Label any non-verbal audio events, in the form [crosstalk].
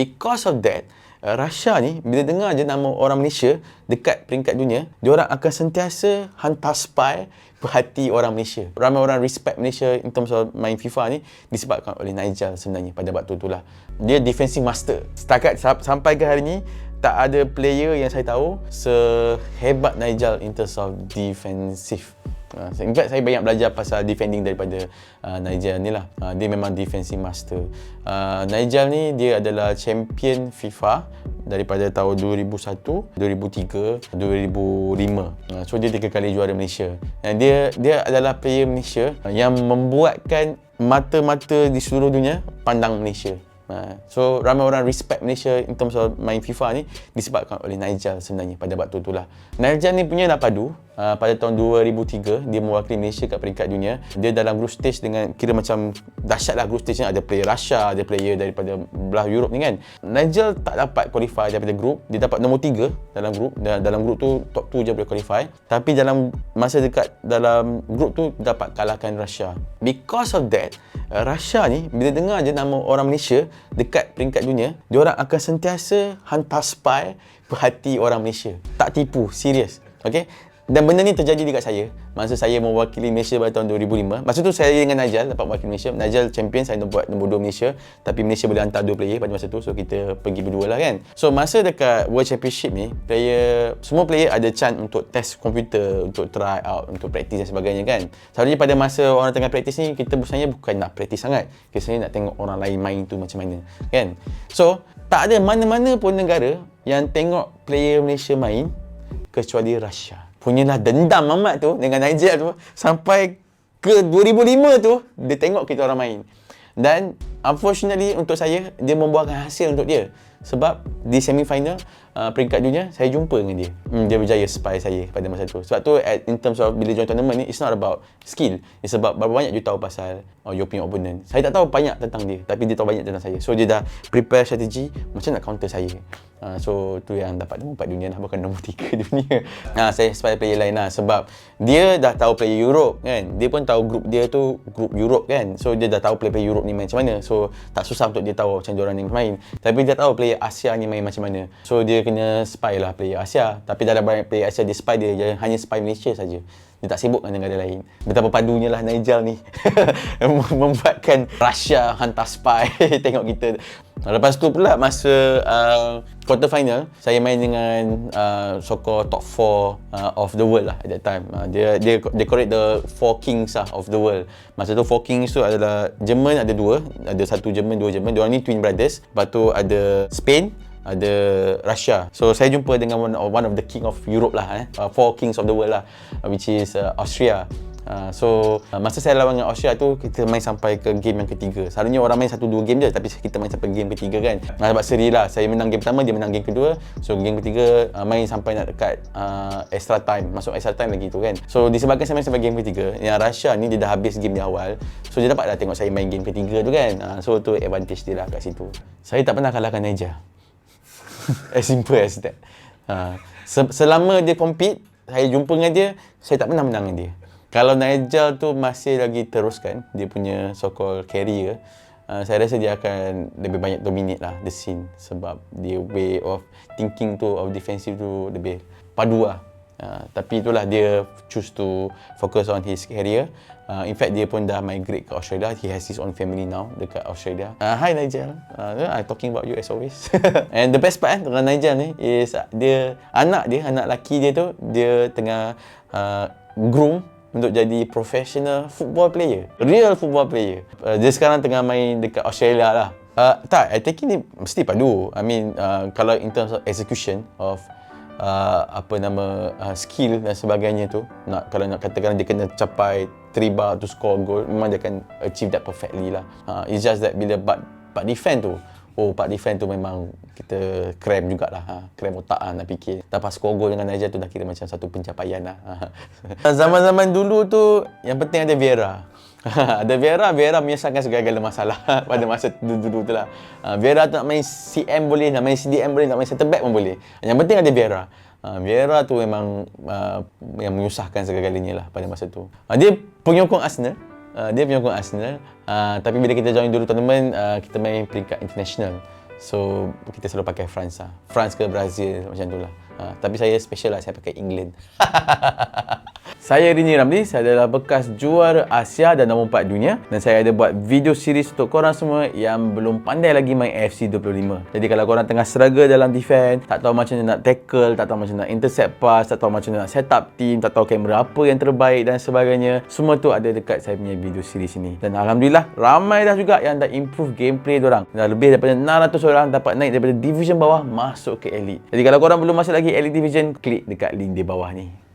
Because of that, uh, Russia ni bila dengar je nama orang Malaysia dekat peringkat dunia, diorang akan sentiasa hantar spy perhati orang Malaysia. Ramai orang respect Malaysia in terms of main FIFA ni disebabkan oleh Nigel sebenarnya pada waktu itulah. Dia defensive master. Setakat sampai ke hari ni tak ada player yang saya tahu sehebat Nigel in terms of defensive. Uh, in fact, saya banyak belajar pasal defending daripada uh, Nigel ni lah. Uh, dia memang defensive master. Uh, Nigel ni dia adalah champion FIFA daripada tahun 2001, 2003, 2005. Uh, so dia tiga kali juara Malaysia. Dan dia dia adalah player Malaysia yang membuatkan mata-mata di seluruh dunia pandang Malaysia. Ha, so ramai orang respect Malaysia in terms of main FIFA ni disebabkan oleh Nigel sebenarnya pada waktu itulah. Nigel ni punya padu uh, pada tahun 2003 dia mewakili Malaysia kat peringkat dunia. Dia dalam group stage dengan kira macam dahsyat lah group stage ni ada player Russia, ada player daripada belah Europe ni kan. Nigel tak dapat qualify daripada group, dia dapat nombor 3 dalam group dan dalam group tu top 2 je boleh qualify. Tapi dalam masa dekat dalam group tu dapat kalahkan Russia. Because of that, Russia ni bila dengar je nama orang Malaysia dekat peringkat dunia, diorang akan sentiasa hantar spy perhati orang Malaysia. Tak tipu, serius. Okay? Dan benda ni terjadi dekat saya masa saya mewakili Malaysia pada tahun 2005. Masa tu saya dengan Najal dapat mewakili Malaysia. Najal champion, saya buat nombor 2 Malaysia. Tapi Malaysia boleh hantar dua player pada masa tu. So kita pergi berdua lah kan. So masa dekat World Championship ni, player semua player ada chance untuk test komputer, untuk try out, untuk practice dan sebagainya kan. Selalunya pada masa orang tengah practice ni, kita sebenarnya bukan nak practice sangat. Kita sebenarnya nak tengok orang lain main tu macam mana. Kan? So, tak ada mana-mana pun negara yang tengok player Malaysia main kecuali Russia punyalah dendam amat tu dengan Nigel tu. Sampai ke 2005 tu dia tengok kita orang main. Dan unfortunately untuk saya dia membuahkan hasil untuk dia. Sebab di semi final uh, peringkat dunia saya jumpa dengan dia. Hmm, dia berjaya spy saya pada masa tu. Sebab tu at, in terms of bila join tournament ni it's not about skill. It's about berapa banyak you tahu pasal oh, your punya opponent. Saya tak tahu banyak tentang dia tapi dia tahu banyak tentang saya. So dia dah prepare strategi macam nak counter saya. Uh, so tu yang dapat nombor 4 dunia lah bukan [laughs] nombor 3 dunia. Uh, saya spy player lain lah sebab dia dah tahu player Europe kan? Dia pun tahu group dia tu group Europe kan? So dia dah tahu player-player Europe ni main macam mana. So tak susah untuk dia tahu macam orang ni main tapi dia tahu player Asia ni main macam mana. So dia kena spy lah player Asia. Tapi dalam banyak player Asia dia spy dia, dia hanya spy Malaysia saja. Dia tak sibuk dengan negara lain. Betapa padunya lah Nigel ni. [laughs] Membuatkan Russia hantar spy [laughs] tengok kita. Lepas tu pula masa uh, quarter final, saya main dengan uh, sokor top 4 uh, of the world lah at that time. Uh, dia dia dia correct the four kings lah of the world. Masa tu four kings tu adalah Jerman ada dua, ada satu Jerman, dua Jerman. Diorang ni twin brothers. Lepas tu ada Spain, ada Russia. So saya jumpa dengan one, one of the king of Europe lah eh. Uh, four kings of the world lah which is uh, Austria. Uh, so uh, masa saya lawan dengan Austria tu kita main sampai ke game yang ketiga. Selalunya orang main satu dua game je tapi kita main sampai game ketiga kan. Nah, sebab seri lah. Saya menang game pertama, dia menang game kedua. So game ketiga uh, main sampai nak dekat uh, extra time. Masuk extra time lagi tu kan. So disebabkan saya main sampai game ketiga, yang Russia ni dia dah habis game di awal. So dia dapat dah tengok saya main game ketiga tu kan. Uh, so tu advantage dia lah kat situ. Saya tak pernah kalahkan Niger. [laughs] as simple as that. Uh, selama dia compete, saya jumpa dengan dia, saya tak pernah menang dengan dia kalau Nigel tu masih lagi teruskan dia punya so called career uh, saya rasa dia akan lebih banyak dominate lah the scene sebab dia way of thinking tu of defensive tu lebih padu lah uh, tapi itulah dia choose to focus on his career Uh, in fact, dia pun dah migrate ke Australia. He has his own family now dekat Australia. Uh, hi Nigel. Uh, I'm talking about you as always. [laughs] And the best part eh, dengan Nigel ni is dia anak dia, anak laki dia tu, dia tengah uh, groom untuk jadi professional football player. Real football player. Uh, dia sekarang tengah main dekat Australia lah. Uh, tak, I think ni mesti padu. I mean, uh, kalau in terms of execution of uh, apa nama uh, skill dan sebagainya tu, nak kalau nak katakan dia kena capai 3 bar to score goal, memang dia akan achieve that perfectly lah. Uh, it's just that bila part, part defend tu, oh part defend tu memang kita krem jugalah ha. krem otak lah nak fikir dapat skor gol dengan Niger tu dah kira macam satu pencapaian lah ha. [laughs] zaman-zaman dulu tu yang penting ada Vieira [laughs] ada Vieira, Vieira menyelesaikan segala-gala masalah [laughs] pada masa dulu-dulu tu lah. Ha, Vieira tu nak main CM boleh, nak main CDM boleh, nak main center back pun boleh. Yang penting ada Vieira. Ha, Vieira tu memang uh, yang menyusahkan segala-galanya lah pada masa tu. Ha, dia penyokong Arsenal. Uh, dia penyokong Arsenal. Uh, tapi bila kita join dulu tournament, uh, kita main peringkat international. So kita selalu pakai France lah. France ke Brazil macam tu lah. Ha, tapi saya special lah, saya pakai England. [laughs] Saya Rini Ramli, saya adalah bekas juara Asia dan nombor 4 dunia dan saya ada buat video series untuk korang semua yang belum pandai lagi main AFC 25. Jadi kalau korang tengah struggle dalam defense, tak tahu macam mana nak tackle, tak tahu macam nak intercept pass, tak tahu macam mana nak set up team, tak tahu kamera apa yang terbaik dan sebagainya, semua tu ada dekat saya punya video series ini. Dan Alhamdulillah, ramai dah juga yang dah improve gameplay orang. Dah lebih daripada 600 orang dapat naik daripada division bawah masuk ke elite. Jadi kalau korang belum masuk lagi elite division, klik dekat link di bawah ni.